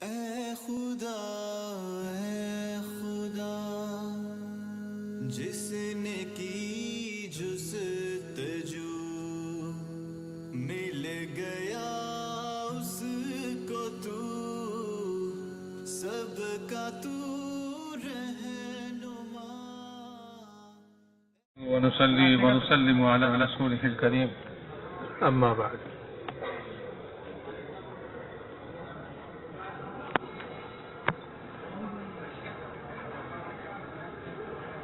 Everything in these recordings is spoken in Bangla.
اے خدا اے خدا جس نے کی جس تجو مل گیا اس کو تو سب کا تو رہنما۔ ونصلي ونسلم على رسوله الكريم. أما بعد۔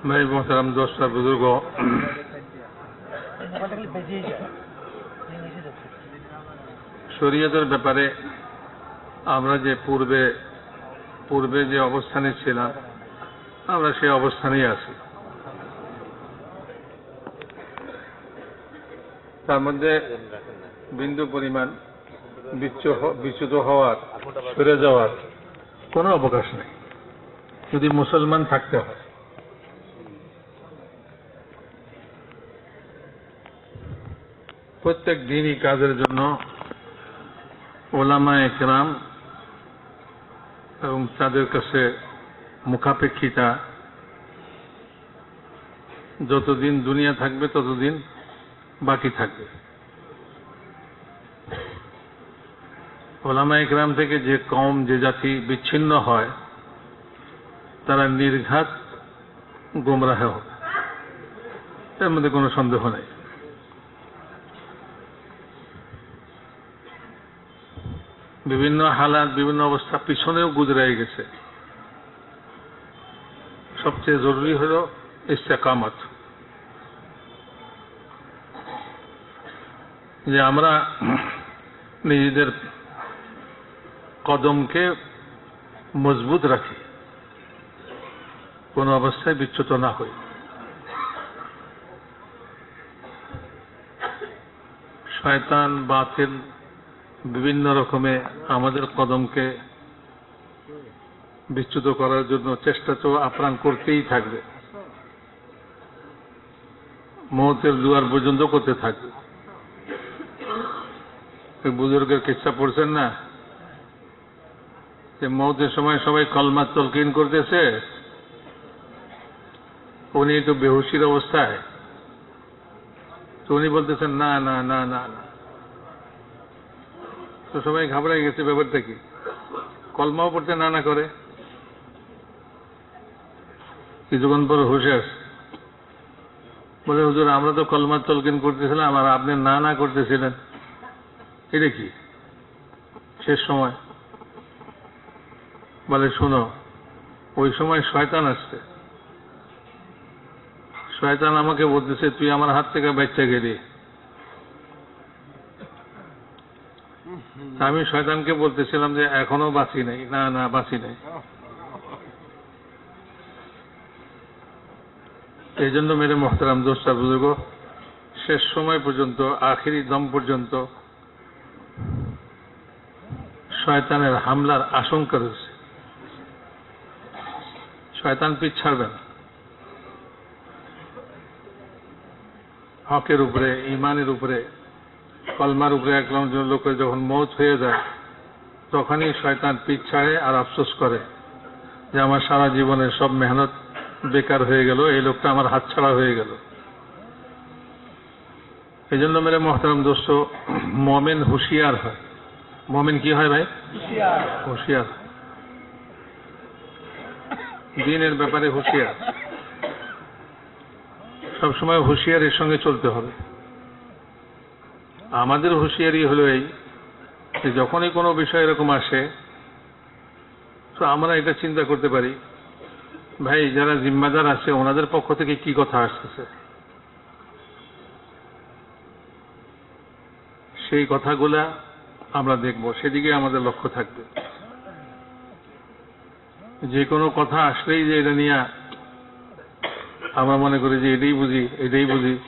मैं मोहतरम दोस्त और बुजुर्गों শরীয়তের ব্যাপারে আমরা যে পূর্বে পূর্বে যে অবস্থানে ছিলাম আমরা সেই অবস্থানেই আছি তার মধ্যে বিন্দু পরিমাণ বিচ্যু- বিচ্যুত হওয়ার সরে যাওয়ার কোনো অবকাশ নেই যদি মুসলমান থাকতে হয় প্রত্যেক দিনই কাজের জন্য ওলামা একরাম এবং তাদের কাছে মুখাপেক্ষিতা। যতদিন দুনিয়া থাকবে, ততদিন বাকি থাকবে। ওলামা ইকরাম থেকে যে কম যে জাতি বিচ্ছিন্ন হয়, তারা নির্ঘাত গোমরাহ হবে। এর মধ্যে কোনো সন্দেহ নেই। বিভিন্ন হালাত, বিভিন্ন অবস্থা পিছনেও গুজরাই গেছে। সবচেয়ে জরুরি হল ইস্তেকামত। যে আমরা নিজেদের কদমকে মজবুত রাখি, কোন অবস্থায় বিচ্যুত না হই। শয়তান, বাতিল বিভিন্ন রকমে আমাদের কদমকে বিচ্যুত করার জন্য চেষ্টা তো আপ্রাণ করতেই থাকবে। মহতের দুয়ার পর্যন্ত করতে থাকবে। বুজুর্গের কিচ্ছা পড়ছেন না? যে মৌতের সময় সবাই কলমার তলকিন করতেছে, উনি একটু বেহুশির অবস্থায়। তো উনি বলতেছেন, না না না না না। তো সবাই ঘাবড়াই গেছে ব্যাপারটা কি? কলমাও পড়তে না না করে। কিছুক্ষণ পর হুশে আসে বলে, হুজুর, আমরা তো কলমার তলকিন করতেছিলাম আর আপনি না না করতেছিলেন। এটা কি? শেষ সময়। বলে, শোনো, ওই সময় শয়তান আসছে। শয়তান আমাকে বলতেছে, তুই আমার হাত থেকে বাচ্চা গেলি। আমি শয়তানকে বলতেছিলাম যে এখনও বাঁচি নাই। না না, বাঁচি নাই। এই জন্য মেরে মহতারাম দোষটা বুজুর্গ, শেষ সময় পর্যন্ত, আখিরি দম পর্যন্ত শয়তানের হামলার আশঙ্কা রয়েছে। শয়তান পিছ ছাড়বে না। হকের উপরে, ইমানের উপরে কলমার উপরে একজন লোকের যখন মৌত হয়ে যায় তখনই শয়তান পিছ ছাড়ে আর আফসোস করে যে আমার সারা জীবনের সব মেহনত বেকার হয়ে গেল এই লোকটা আমার হাতছাড়া হয়ে গেল। এই জন্য মেরে মহতারাম দোস্ত মমেন হুঁশিয়ার হয়। মমেন কি হয় ভাই? হুঁশিয়ার। দিনের ব্যাপারে হুঁশিয়ার। সবসময় হুঁশিয়ারের সঙ্গে চলতে হবে। আমাদের হুঁশিয়ারি হলো এই যে যখনই কোনো বিষয় এরকম আসে, তো আমরা এটা চিন্তা করতে পারি, ভাই যারা জিম্মাদার আছে, ওনাদের পক্ষ থেকে কি কথা আসতেছে? সেই কথাগুলা আমরা দেখব, সেদিকে আমাদের লক্ষ্য থাকবে। যে কোনো কথা আসলেই যে এটা নিয়ে আমরা মনে করি যে এটাই বুঝি এটাই বুঝি,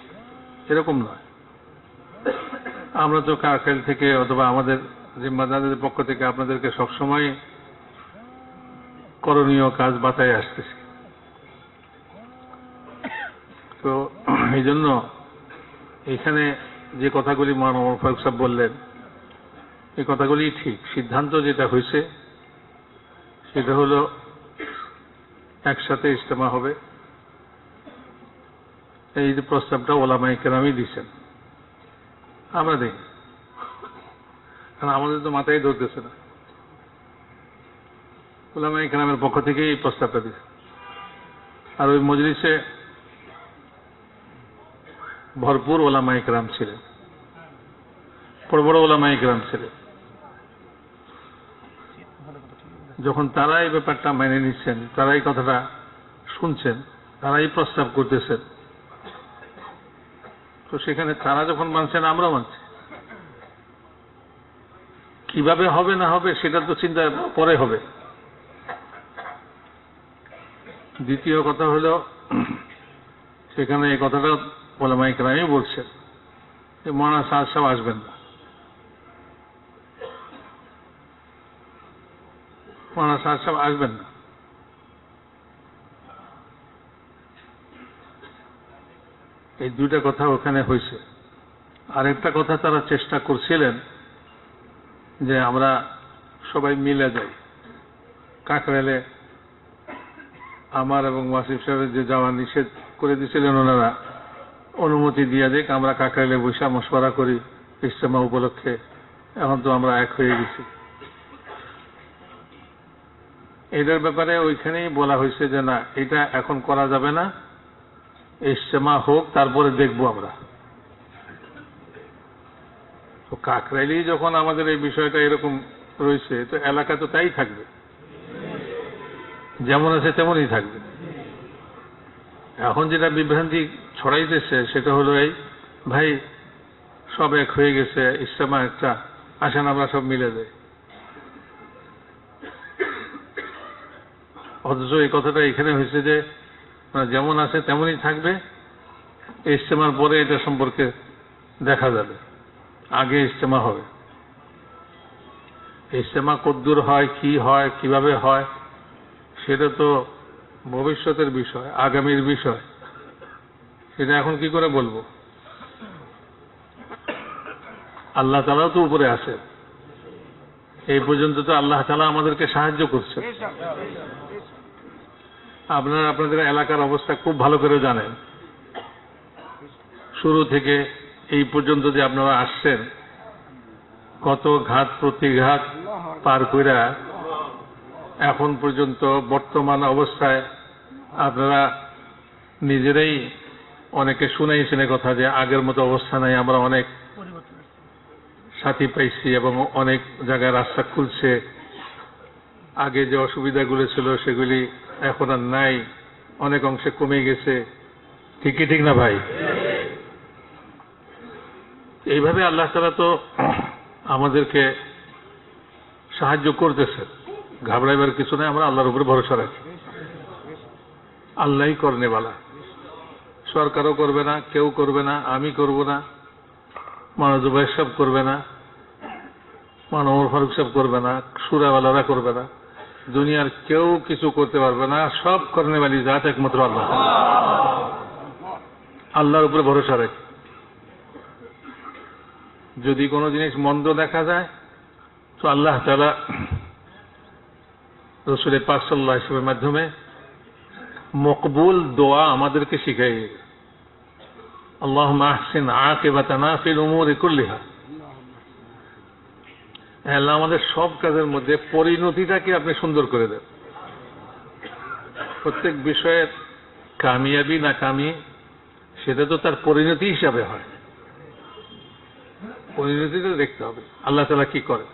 এরকম নয়। আমরা তো কারখাল থেকে অথবা আমাদের জিম্মাদারদের পক্ষ থেকে আপনাদেরকে সবসময় করণীয় কাজ বাতায় আসতেছি। তো এই জন্য এখানে যে কথাগুলি মহানবর ফারুক সাহেব বললেন, এই কথাগুলি ঠিক। সিদ্ধান্ত যেটা হয়েছে, সেটা হলো একসাথে ইজতেমা হবে। এই যে প্রস্তাবটা ওলামাই কেরামই দিচ্ছেন আমরা দেখি কারণ আমাদের তো মাথায় ধরতেছে না। ওলামাই কেরামের পক্ষ থেকে এই প্রস্তাবটা দিচ্ছে আর ওই মজলিসে ভরপুর ওলা ওলামাই কেরাম ছিলেন। বড় বড় ওলা ওলামাই কেরাম ছিলেন। যখন তারা এই ব্যাপারটা মেনে নিচ্ছেন তারা এই কথাটা শুনছেন তারা এই প্রস্তাব করতেছেন তো সেখানে তারা যখন মানছেন আমরা মানছি। কীভাবে হবে না হবে সেটা তো চিন্তা পরে হবে। দ্বিতীয় কথা হলো, সেখানে এই কথাটা ওলামাই কেরামই বলছেন যে মহানা সাহেব সাহেব আসবেন না। মহানা সাহেব সাহেব আসবেন না। এই দুইটা কথা ওখানে হয়েছে আরেকটা কথা তারা চেষ্টা করছিলেন যে আমরা সবাই মিলে যাই। কাকরাইলে আমার এবং ওয়াসিফ সাহেবের যে যাওয়া নিষেধ করে দিয়েছিলেন ওনারা, অনুমতি দিয়ে দেখ আমরা কাকরাইলে বৈশা মশওয়ারা করি, ইজতেমা উপলক্ষে। এখন তো আমরা এক হয়ে গেছি। এটার ব্যাপারে ওইখানেই বলা হয়েছে যে না, এটা এখন করা যাবে না। ইজতেমা হোক, তারপরে দেখব আমরা। তো কাকরাইলেই যখন আমাদের এই বিষয়টা এরকম রয়েছে, তো এলাকা তো তাই থাকবে। যেমন আছে তেমনই থাকবে। এখন যেটা বিভ্রান্তি ছড়াইতেছে, সেটা হলো এই, ভাই, সব এক হয়ে গেছে ইসলামা একটা, আসেন আমরা সব মিলে যাই। অথচ এই কথাটা এখানে হয়েছে যে যেমন আছে তেমনই থাকবে। ইজতেমার পরে এটা সম্পর্কে দেখা যাবে। আগে ইজতেমা হবে। ইজতেমা কদ্দূর হয়, কি হয়, কীভাবে হয়, সেটা তো ভবিষ্যতের বিষয়, আগামীর বিষয়। সেটা এখন কি করে বলব? আল্লাহ তালাও তো উপরে আছে। এই পর্যন্ত তো আল্লাহ তালা আমাদেরকে সাহায্য করছে আপনারা আপনাদের এলাকার অবস্থা খুব ভালো করে জানেন। শুরু থেকে এই পর্যন্ত যে আপনারা আসছেন, কত ঘাত প্রতিঘাত পার কইরা এখন পর্যন্ত বর্তমান অবস্থায় আপনারা নিজেরাই অনেকে শুনাইছেন কথা যে আগের মতো অবস্থা নাই, আমরা অনেক সাথী পাইছি এবং অনেক জায়গায় রাস্তা খুলছে। আগে যে অসুবিধাগুলো ছিল সেগুলি এখন আর নাই। অনেক অংশে কমে গেছে। ঠিকই ঠিক না ভাই? এইভাবে আল্লাহ তালা তো আমাদেরকে সাহায্য করতেছে। ঘাবড়াইবার কিছু নাই, আমরা আল্লাহর উপরে ভরসা রাখি। আল্লাহই করনেওয়ালা সরকারও করবে না, কেউ করবে না, আমি করব না মানজুবাই সব করবে না মানবর ফারুক সব করবে না, সুরাওয়ালারা করবে না। দুনিয়ার কেউ কিছু করতে পারবে না, সব করনেওয়ালি জাত একমাত্র আল্লাহ। আল্লাহর উপরে ভরসা রাখি। যদি কোনো জিনিস মন্দ দেখা যায়, তো আল্লাহ তালা রসুলের পাকসাল্লাহ হিসেবের মাধ্যমে মকবুল দোয়া আমাদেরকে শিখাই আল্লাহ মাহসিন আকে বাতানা ফিল উমর ইকুল্লিহা আল্লাহ আমাদের সব কাজের মধ্যে পরিণতিটাকে আপনি সুন্দর করে দেন। প্রত্যেক বিষয়ের কামিয়াবি না কামি, সেটা তো তার পরিণতি হিসাবে হয়। পরিণতিটা দেখতে হবে, আল্লাহ তালা কি করে।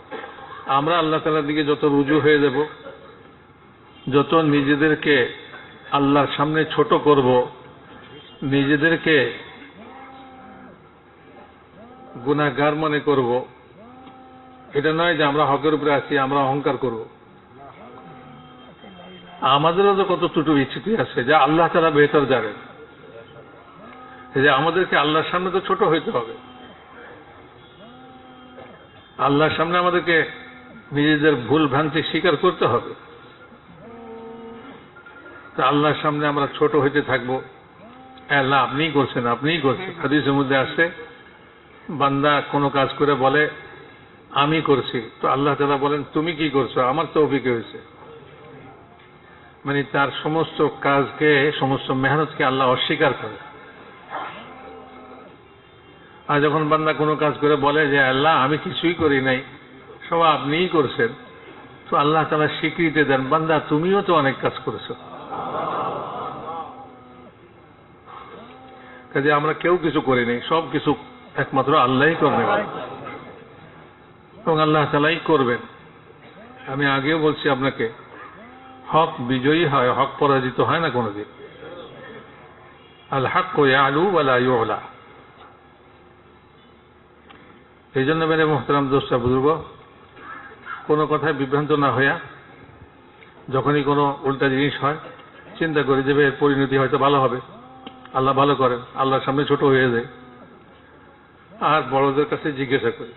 আমরা আল্লাহ তালার দিকে যত রুজু হয়ে যাব, যত নিজেদেরকে আল্লাহর সামনে ছোট করব, নিজেদেরকে গুণাগার মনে করব এটা নয় যে আমরা হকের উপরে আছি, আমরা অহংকার করব। আমাদেরও তো কত ত্রুটি বিচ্ছুতি আছে, যা আল্লাহ তারা বেহতর জানেন যে আমাদেরকে আল্লাহর সামনে তো ছোট হইতে হবে। আল্লাহর সামনে আমাদেরকে নিজেদের ভুল ভ্রান্তি স্বীকার করতে হবে। তা আল্লাহর সামনে আমরা ছোট হইতে থাকব। আল্লাহ আপনিই করছেন আপনিই করছেন। হাদিসের মধ্যে আসছে, বান্দা কোনো কাজ করে বলে আমি করছি। তো আল্লাহ তালা বলেন, তুমি কি করছ? আমার তো অভিজ্ঞ হয়েছে। মানে তার সমস্ত কাজকে, সমস্ত মেহনতকে আল্লাহ অস্বীকার করে। আর যখন বান্দা কোনো কাজ করে বলে যে, আল্লাহ, আমি কিছুই করি নাই সব আপনিই করছেন। তো আল্লাহ তালা স্বীকৃতি দেন, বান্দা, তুমিও তো অনেক কাজ করেছ। কাজে আমরা কেউ কিছু করিনি সব কিছু একমাত্র আল্লাহই করবেন এবং আল্লাহ তালাই করবেন। আমি আগেও বলছি আপনাকে, হক বিজয়ী হয়, হক পরাজিত হয় না কোনোদিন। আল হক আলু ইউলা। এই জন্য মেরে মোহতারাম দোষটা বুজুর্গ, কোনো কথায় বিভ্রান্ত না হইয়া, যখনই কোনো উল্টা জিনিস হয়, চিন্তা করে যে এর পরিণতি হয়তো ভালো হবে। আল্লাহ ভালো করেন, আল্লাহর সামনে ছোট হয়ে যায়। আর বড়দের কাছে জিজ্ঞাসা করি।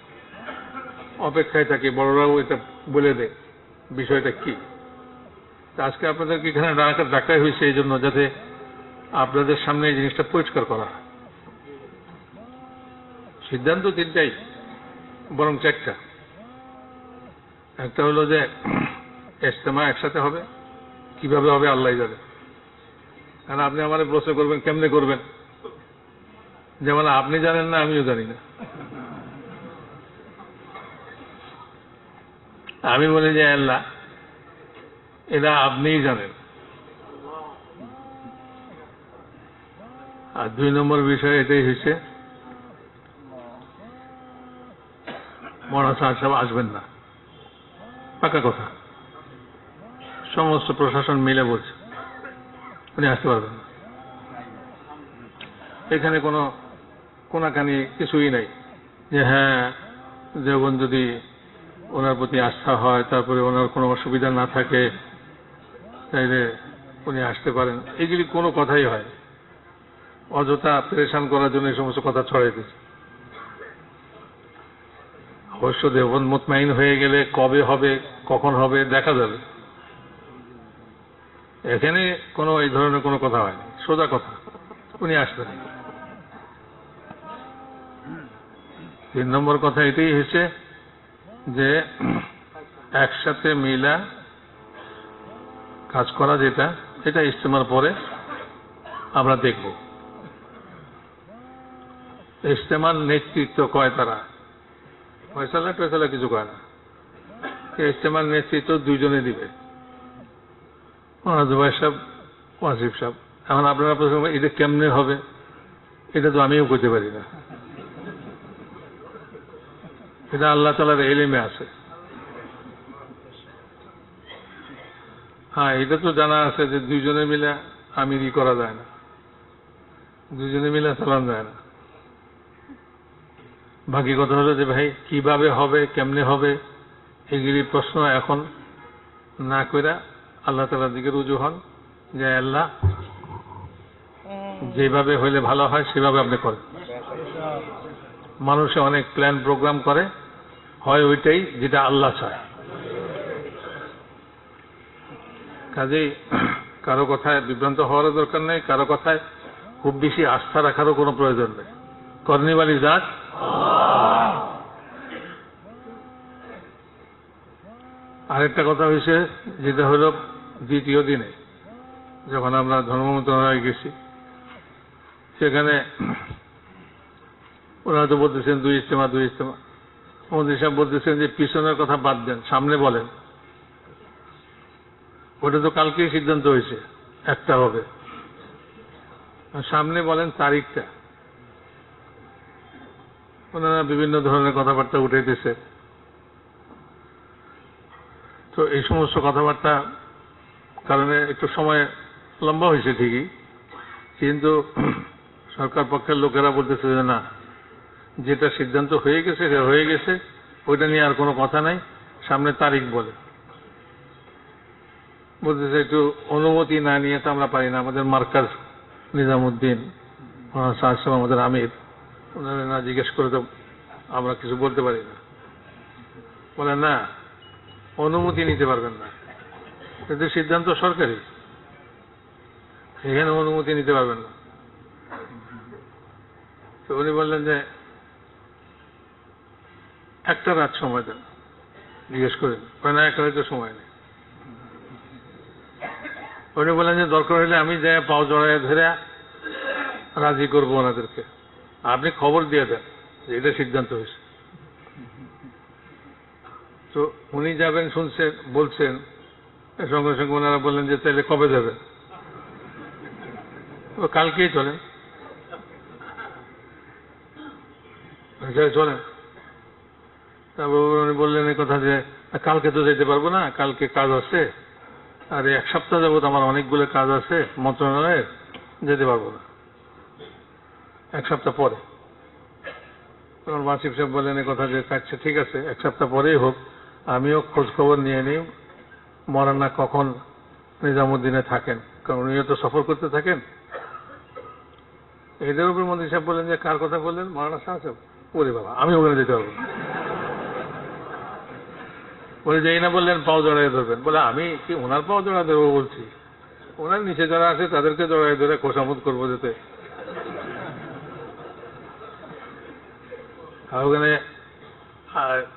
অপেক্ষায় থাকি। বড়রাও এটা বলে দেয় বিষয়টা কি? আজকে আপনাদেরকে এখানে ডাকা- হয়েছে এই জন্য যাতে আপনাদের সামনে এই জিনিসটা পরিষ্কার করা সিদ্ধান্ত তিনটাই বরং চারটা একটা হলো যে এস্তেমা একসাথে হবে। কীভাবে হবে আল্লাহ জানে। কারণ আপনি আমার প্রশ্ন করবেন, কেমনে করবেন? যেমন আপনি জানেন না, আমিও জানি না। আমি বলি যে, আল্লাহ, এটা আপনিই জানেন। আর দুই নম্বর বিষয় এটাই হয়েছে মরা সাহেব আসবেন না। পাকা কথা। সমস্ত প্রশাসন মিলে বলছে, উনি আসতে পারবেন না। এখানে কোনো কোনাকানি কিছুই নাই। যে হ্যাঁ দেবন যদি ওনার প্রতি আস্থা হয়, তারপরে ওনার কোনো অসুবিধা না থাকে, তাইলে উনি আসতে পারেন। এগুলি কোনো কথাই হয় অযথা প্রেশান করার জন্য এই সমস্ত কথা ছড়াই দিচ্ছে অবশ্য দেবন মুতমাইন হয়ে গেলে কবে হবে, কখন হবে, দেখা যাবে। এখানে কোনো এই ধরনের কোনো কথা হয়নি সোজা কথা, উনি আসবেন। তিন নম্বর কথা এটাই হয়েছে যে একসাথে মিলা কাজ করা যেটা, এটা ইস্তেমার পরে আমরা দেখব। ইস্তেমার নেতৃত্ব কয় তারা? ফয়সালা টয়সালা কিছু কয় না। ইস্তেমার নেতৃত্ব দুইজনে দিবে। জুবাই সাহেব, ওয়াসিফ সাহেব। এখন আপনারা এটা কেমনে হবে, এটা তো আমিও করতে পারি না। এটা আল্লাহ তালার এলিমে আছে। হ্যাঁ এটা তো জানা আছে যে দুইজনে মিলে আমিরই করা যায় না। দুইজনে মিলে চালান যায় না। বাকি কথা হলো যে ভাই কীভাবে হবে কেমনে হবে এগুলি প্রশ্ন এখন না কইরা আল্লাহ তালার দিকে রুজু হন যে আল্লাহ যেভাবে হইলে ভালো হয় সেভাবে আপনি করেন। মানুষে অনেক প্ল্যান প্রোগ্রাম করে, হয় ওইটাই যেটা আল্লাহ চায়। কাজেই কারও কথায় বিভ্রান্ত হওয়ারও দরকার নেই, কারও কথায় খুব বেশি আস্থা রাখারও কোনো প্রয়োজন নেই। কর্নিবালি যাক। আরেকটা কথা হয়েছে, যেটা হলো দ্বিতীয় দিনে, যখন আমরা ধর্ম মন্ত্রণালয়ে গেছি, সেখানে ওনারা তো বলতেছেন দুই ইস্তেমা দুই ইস্তেমা মোদী সাহেব বলতেছেন যে পিছনের কথা বাদ দেন, সামনে বলেন। ওটা তো কালকেই সিদ্ধান্ত হয়েছে, একটা হবে। সামনে বলেন তারিখটা। ওনারা বিভিন্ন ধরনের কথাবার্তা উঠে উঠাইতেছে। তো এই সমস্ত কথাবার্তা কারণে একটু সময় লম্বা হয়েছে ঠিকই, কিন্তু সরকার পক্ষের লোকেরা বলতেছে যে না যেটা সিদ্ধান্ত হয়ে গেছে, সেটা হয়ে গেছে। ওইটা নিয়ে আর কোনো কথা নাই। সামনে তারিখ বলে। বলতেছে, একটু অনুমতি না নিয়ে তো আমরা পারি না। আমাদের মার্কাজ নিজামুদ্দিন সাহসাম আমাদের আমির। ওনারা না জিজ্ঞেস করে তো আমরা কিছু বলতে পারি না। বলে, না, অনুমতি নিতে পারবেন না। কিন্তু সিদ্ধান্ত সরকারি সেখানে অনুমতি নিতে পারবেন না। তো উনি বললেন যে একটা রাত সময় দেন। জিজ্ঞেস করেন না একটা রাতের সময় নেই। উনি বললেন যে দরকার হলে আমি যাই পাও জড়ায় ধরে রাজি করব ওনাদেরকে। আপনি খবর দিয়ে দেন যে এটা সিদ্ধান্ত হয়েছে। তো উনি যাবেন শুনছেন বলছেন সঙ্গে সঙ্গে ওনারা বললেন যে তাহলে কবে যাবে ও কালকেই চলেন। আচ্ছা, চলেন। তারপর উনি বললেন এই কথা যে কালকে তো যেতে পারব না, কালকে কাজ আছে। আর এক সপ্তাহ যাবত আমার অনেকগুলো কাজ আছে, মন্ত্রণালয়ের, যেতে পারব না। এক সপ্তাহ পরে। তখন মাসিফ সাহেব বললেন এই কথা যে আচ্ছা ঠিক আছে, এক সপ্তাহ পরেই হোক, আমিও খোঁজ খবর নিয়ে নিই। মরানা কখন নিজামুদ্দিনে থাকেন? কারণ উনিও তো সফর করতে থাকেন। এদের উপর মন্ত্রী সাহেব বললেন যে, কার কথা বললেন? মরানা সাহেব? ওরে বাবা, আমি ওখানে যেতে পারব না। বলে যেই না বললেন পাও জড়াই ধরবেন। বলে আমি কি ওনার পাও জড়া ধরবো বলছি? ওনার নিচে যারা আছে তাদেরকে জড়াই ধরে খোসামত করব যেতে। আর ওখানে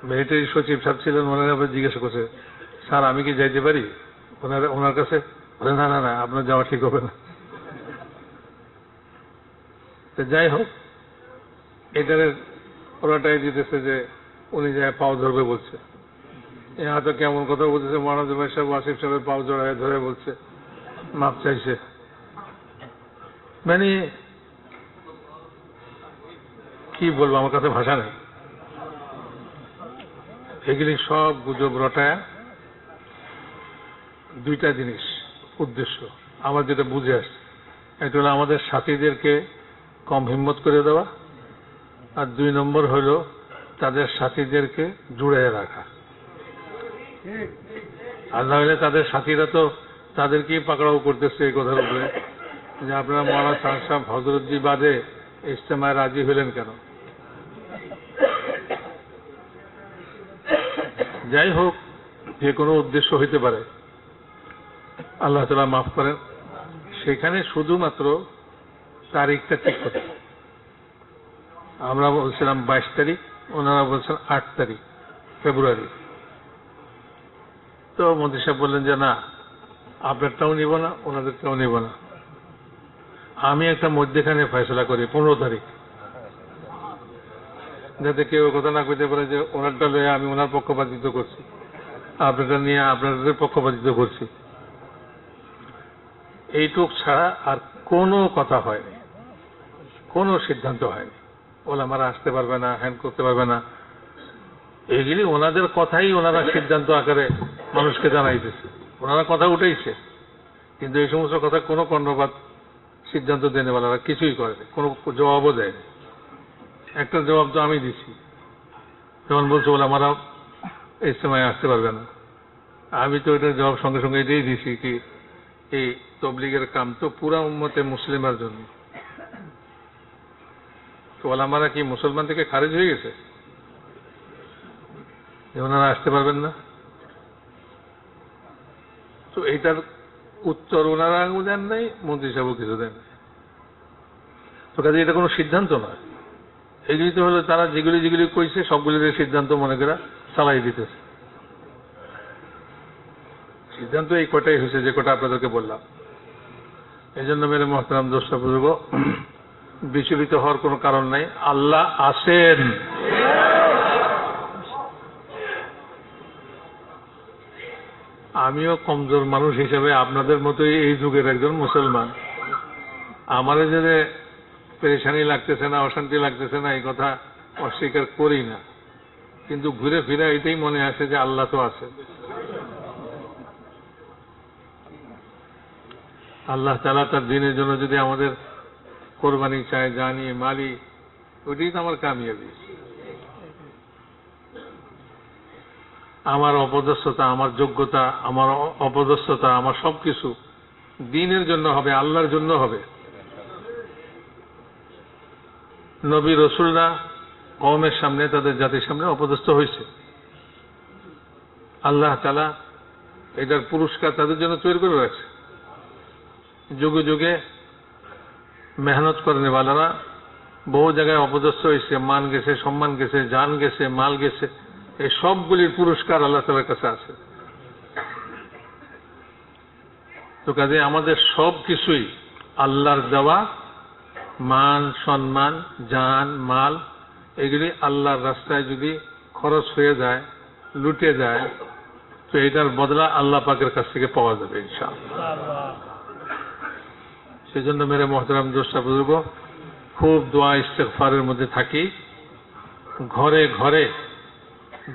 মিলিটারি সচিব সাহেব ছিলেন ওনারা আবার জিজ্ঞাসা করছে স্যার আমি কি যাইতে পারি? ওনার ওনার কাছে বলে, না না না আপনার যাওয়া ঠিক হবে না। যাই হোক এটারে ওরাটাই দিতেছে যে উনি যায় পাও ধরবে বলছে। এ হয়তো কেমন কথা বলতেছে, মহারাজ ভাই সাহেব ওয়াসিফ সাহেবের পাও জড়ায় ধরে বলছে, মাপ চাইছে। মানে কি বলব, আমার কাছে ভাষা নেই। এগুলি সব গুজব রটায়, দুইটা জিনিস, উদ্দেশ্য। আমার যেটা বুঝে আসছে একটা হলো আমাদের সাথীদেরকে কম হিম্মত করে দেওয়া, আর দুই নম্বর হলো তাদের সাথীদেরকে জুড়ে রাখা। আর নাহলে তাদের সাথীরা তো তাদেরকেই পাকড়াও করতেছে এই কথার উপরে। যে আপনারা মহারাজ সাহেব হজরতজি বাদে ইজতেমায় রাজি হলেন কেন? যাই হোক যে কোনো উদ্দেশ্য হইতে পারে। আল্লাহ তালা মাফ করেন। সেখানে শুধুমাত্র তারিখটা ঠিক করতে আমরা বলছিলাম বাইশ তারিখ, ওনারা বলছেন আট তারিখ, ফেব্রুয়ারি। তো মন্ত্রী সাহেব বললেন যে, না, আপনারটাও নিব না ওনাদেরটাও নিব না। আমি একটা মধ্যেখানে ফয়সলা করি, পনেরো তারিখ। যাতে কেউ কথা না কইতে পারে যে, ওনারটা লয়ে আমি ওনার পক্ষপাতিত্ব করছি, আপনারটা নিয়ে আপনাদের পক্ষপাতিত্ব করছি। এইটুক ছাড়া আর কোনো কথা হয়নি, কোনো সিদ্ধান্ত হয়নি। ওলামারা আসতে পারবে না হ্যান্ড করতে পারবে না। এগুলি ওনাদের কথাই, ওনারা সিদ্ধান্ত আকারে মানুষকে জানাইতেছে। ওনারা কথা উঠেইছে, কিন্তু এই সমস্ত কথা কোনো কর্ণপাত সিদ্ধান্ত দেনেওয়ালারা কিছুই করেনি কোনো জবাবও দেয়নি একটা জবাব তো আমি দিছি। যেমন বলছে বলে আমারা এই সময় আসতে পারবে না। আমি তো এটার জবাব সঙ্গে সঙ্গে এটাই দিছি কি, এই তবলিগের কাম তো পুরা উম্মতে মুসলিমের জন্য। তো ওলামারা কি মুসলমান থেকে খারিজ হয়ে গেছে? ওনারা আসতে পারবেন না। তো এইটার উত্তর ওনারা দেন নাই, মন্ত্রী সাহেবও কিছু দেন তো কাজে এটা কোনো সিদ্ধান্ত নয়। এগুলি তো হলো তারা যেগুলি যেগুলি কইছে সবগুলির সিদ্ধান্ত মনে করে চালাই দিতেছে। সিদ্ধান্ত এই কটাই হয়েছে যে কটা আপনাদেরকে বললাম। এই জন্য মেরে মহতারাম বুঝব বিচলিত হওয়ার কোনো কারণ নাই। আল্লাহ আসেন আমিও কমজোর মানুষ হিসেবে আপনাদের মতোই এই যুগের একজন মুসলমান। আমারে যে পেরেশানি লাগতেছে না, অশান্তি লাগতেছে না, এই কথা অস্বীকার করি না। কিন্তু ঘুরে ফিরে এটাই মনে আসে যে আল্লাহ তো আছে। আল্লাহ তালা তার দিনের জন্য যদি আমাদের কোরবানি চায়, জানি, মালি, ওইটাই তো আমার কামিয়াবি। আমার অপদস্থতা, আমার যোগ্যতা, আমার অপদস্থতা, আমার সবকিছু দিনের জন্য হবে, আল্লাহর জন্য হবে। নবী রসুলরা কমের সামনে, তাদের জাতির সামনে অপদস্থ হয়েছে। আল্লাহ তালা এটার পুরস্কার তাদের জন্য তৈরি করে রাখছে। যুগে যুগে মেহনত করে নেওয়ালারা বহু জায়গায় অপদস্থ হয়েছে, মান গেছে, সম্মান গেছে, জান গেছে, মাল গেছে। এই সবগুলির পুরস্কার আল্লাহ তালার কাছে আছে। তো কাজে আমাদের সব কিছুই আল্লাহর দেওয়া, মান, সম্মান, জান, মাল, এগুলি আল্লাহর রাস্তায় যদি খরচ হয়ে যায়, লুটে যায়, তো এটার বদলা আল্লাহ পাকের কাছ থেকে পাওয়া যাবে ইনশাআল্লাহ। সেজন্য মেরে মহতরাম দোষটা বুজুর্গ, খুব দোয়া ইস্তেকফারের মধ্যে থাকি। ঘরে ঘরে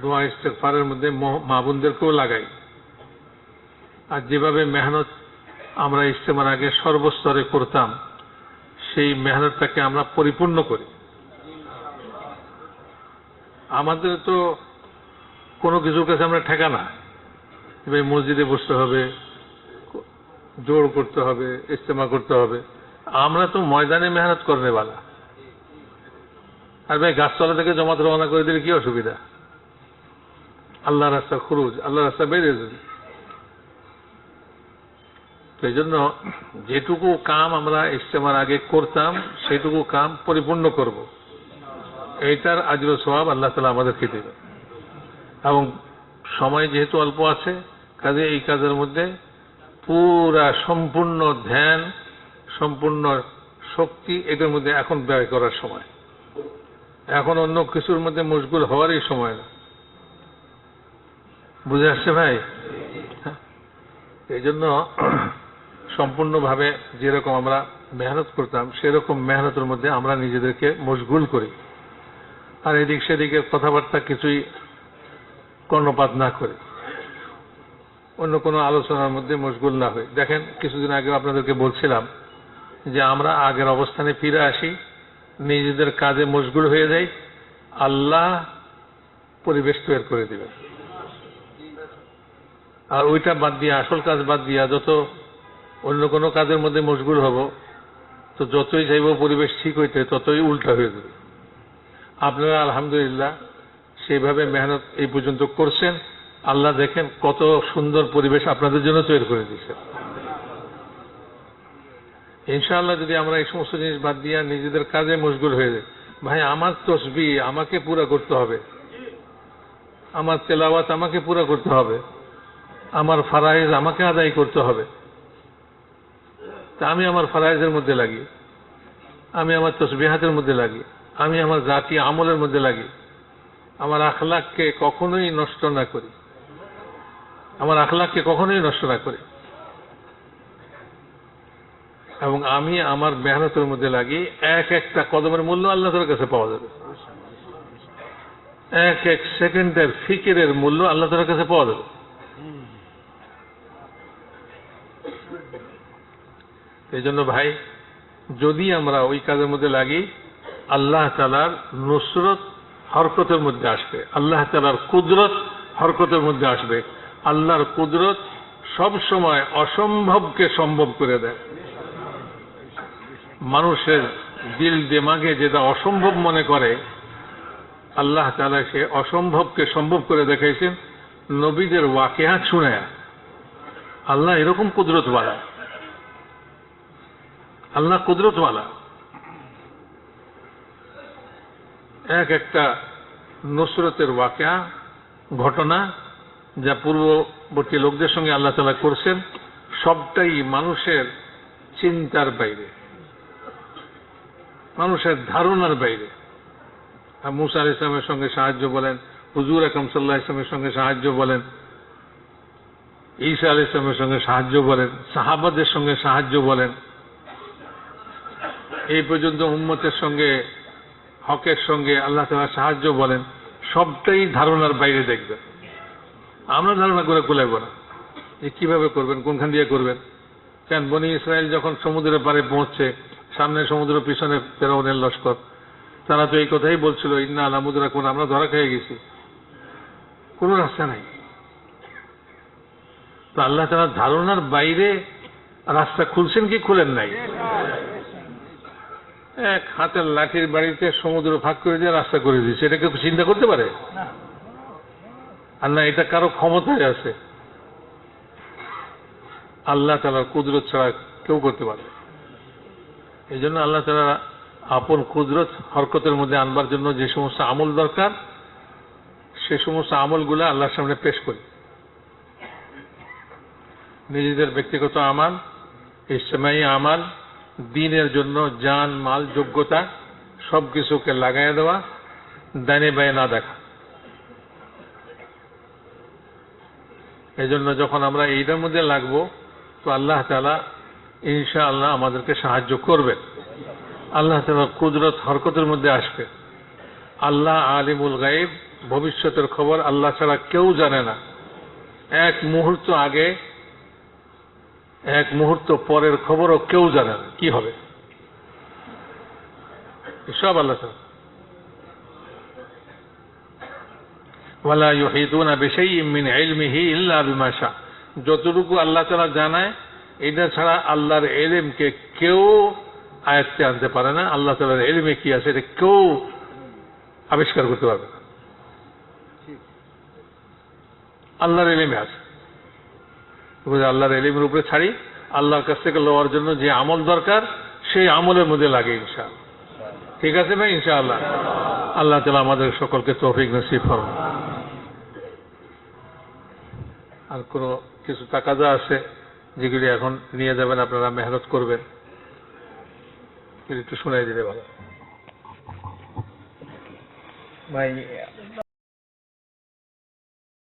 দোয়া ইস্তেকফারের মধ্যে মা বোনদেরকেও লাগাই। আর যেভাবে মেহনত আমরা ইস্তেমার আগে সর্বস্তরে করতাম, সেই মেহনতটাকে আমরা পরিপূর্ণ করি। আমাদের তো কোনো কিছুর কাছে আমরা ঠেকা না। এবার মসজিদে বসতে হবে, জোর করতে হবে ইস্তেমা করতে হবে। আমরা তো ময়দানে মেহনত করবে বালা আর ভাই গাছতলা থেকে জমাত রওনা করে দিলে কি অসুবিধা? আল্লাহ রাস্তা খুরুজ আল্লাহ রাস্তা বেরিয়ে যাবে। তো জন্য যেটুকু কাম আমরা ইস্তেমার আগে করতাম, সেটুকু কাম পরিপূর্ণ করব। এইটার আজর স্বভাব আল্লাহ তালা আমাদেরকে দেবে। এবং সময় যেহেতু অল্প আছে, কাজে এই কাজের মধ্যে পুরা সম্পূর্ণ ধ্যান, সম্পূর্ণ শক্তি এটার মধ্যে এখন ব্যয় করার সময়। এখন অন্য কিছুর মধ্যে মশগুল হওয়ারই সময় না। বুঝে আসছে ভাই? হ্যাঁ। এই জন্য সম্পূর্ণভাবে যেরকম আমরা মেহনত করতাম, সেরকম মেহনতের মধ্যে আমরা নিজেদেরকে মশগুল করি। আর এদিক সেদিকের কথাবার্তা কিছুই কর্ণপাত না করি। অন্য কোনো আলোচনার মধ্যে মশগুল না হই। দেখেন, কিছুদিন আগে আপনাদেরকে বলছিলাম যে আমরা আগের অবস্থানে ফিরে আসি, নিজেদের কাজে মশগুল হয়ে যাই, আল্লাহ পরিবেশ তৈরি করে দিবেন। আর ওইটা বাদ দিয়ে, আসল কাজ বাদ দিয়া যত অন্য কোনো কাজের মধ্যে মশগুল হব, তো যতই চাইব পরিবেশ ঠিক হইতে, ততই উল্টা হয়ে যাবে। আপনারা আলহামদুলিল্লাহ সেইভাবে মেহনত এই পর্যন্ত করছেন। আল্লাহ দেখেন কত সুন্দর পরিবেশ আপনাদের জন্য তৈরি করে দিয়েছেন ইনশাআল্লাহ যদি আমরা এই সমস্ত জিনিস বাদ দিয়ে নিজেদের কাজে মশগুল হয়ে যাই, ভাই, আমার তসবি আমাকে পুরা করতে হবে। আমার তেলাওয়াত আমাকে পুরা করতে হবে। আমার ফারাইজ আমাকে আদায় করতে হবে। তা আমি আমার ফারাইজের মধ্যে লাগি। আমি আমার তসবিহাতের মধ্যে লাগি। আমি আমার জাতি আমলের মধ্যে লাগি। আমার আখলাককে কখনোই নষ্ট না করি। আমার আখলাককে কখনোই নষ্ট না করি। এবং আমি আমার মেহনতের মধ্যে লাগি। এক একটা কদমের মূল্য আল্লাহ তালার কাছে পাওয়া যাবে। এক এক সেকেন্ডের ফিকিরের মূল্য আল্লাহ তালার কাছে পাওয়া যাবে। এই জন্য ভাই, যদি আমরা ওই কাজের মধ্যে লাগি, আল্লাহ তালার নুসরত হরকতের মধ্যে আসবে। আল্লাহ তালার কুদরত হরকতের মধ্যে আসবে। আল্লাহর কুদরত সব সময় অসম্ভবকে সম্ভব করে দেয়। মানুষের দিল দেমাগে যেটা অসম্ভব মনে করে, আল্লাহ তালা সে অসম্ভবকে সম্ভব করে দেখাইছেন, নবীদের ওয়াকেহা শুনে আল্লাহ এরকম কুদরতওয়ালা আল্লাহ কুদরতওয়ালা। এক একটা নুসরতের ওয়াকেয়া, ঘটনা যা পূর্ববর্তী লোকদের সঙ্গে আল্লাহ তালা করছেন, সবটাই মানুষের চিন্তার বাইরে, মানুষের ধারণার বাইরে। আর মুসা আল ইসলামের সঙ্গে সাহায্য বলেন, হুজুর আকম সাল্লাহ ইসলামের সঙ্গে সাহায্য বলেন, ঈসা আল ইসলামের সঙ্গে সাহায্য বলেন, সাহাবাদের সঙ্গে সাহায্য বলেন। এই পর্যন্ত উম্মতের সঙ্গে, হকের সঙ্গে আল্লাহ তালা সাহায্য বলেন, সবটাই ধারণার বাইরে দেখবেন আমরা ধারণা করে কুলাইব না। যে কীভাবে করবেন, কোনখান দিয়ে করবেন? কেন, বনি ইসরায়েল যখন সমুদ্রের পারে পৌঁছছে, সামনে সমুদ্র, পিছনে ফেরাউনের লস্কর, তারা তো এই কথাই বলছিল, ইন্না আলামুদরা কোন আমরা ধরা খেয়ে গেছি। কোনো রাস্তা নাই। তো আল্লাহ তালা ধারণার বাইরে রাস্তা খুলছেন কি খুলেন নাই? এক হাতের লাঠির বাড়িতে সমুদ্র ভাগ করে দিয়ে রাস্তা করে দিয়েছে। এটা কেউ চিন্তা করতে পারে? আর না এটা কারও ক্ষমতায় আছে। আল্লাহ তালার কুদরত ছাড়া কেউ করতে পারে এই জন্য আল্লাহ তালা আপন কুদরত হরকতের মধ্যে আনবার জন্য যে সমস্ত আমল দরকার সে সমস্ত আমলগুলো আল্লাহর সামনে পেশ করি। নিজেদের ব্যক্তিগত আমাল ইসমাই আমাল দিনের জন্য জান, মাল, যোগ্যতা সব কিছুকে লাগাই দেওয়া ডাইনে বায়ে না দেখা। এই জন্য যখন আমরা এইটার মধ্যে লাগবো, তো আল্লাহ তালা ইনশা আল্লাহ আমাদেরকে সাহায্য করবেন। আল্লাহ তালা কুদরত, হরকতের মধ্যে আসবে। আল্লাহ আলিমুল গাইব ভবিষ্যতের খবর আল্লাহ ছাড়া কেউ জানে না। এক মুহূর্ত আগে এক মুহূর্ত পরের খবরও কেউ জানে না, কি হবে? সব আল্লাহ ইল্লা যতটুকু আল্লাহ তাআলা জানায়, এটা ছাড়া আল্লাহর এলেমকে কেউ আয়ত্তে আনতে পারে না। আল্লাহ তাআলার এলেমে কি আছে, এটা কেউ আবিষ্কার করতে পারবে না। আল্লাহর এলেমে আছে। আল্লাহর এলিমের উপরে ছাড়ি, আল্লাহর কাছ থেকে লওয়ার জন্য যে আমল দরকার, সেই আমলের মধ্যে লাগে ইনশাআল্লাহ। ঠিক আছে ভাই? ইনশাআল্লাহ। আল্লাহ তালা আমাদের সকলকে তৌফিক নসিব করুন। আর কোনো কিছু তাকাজা আছে, যেগুলি এখন নিয়ে যাবেন, আপনারা মেহনত করবেন। একটু শোনাই দিলে ভালো। ভাই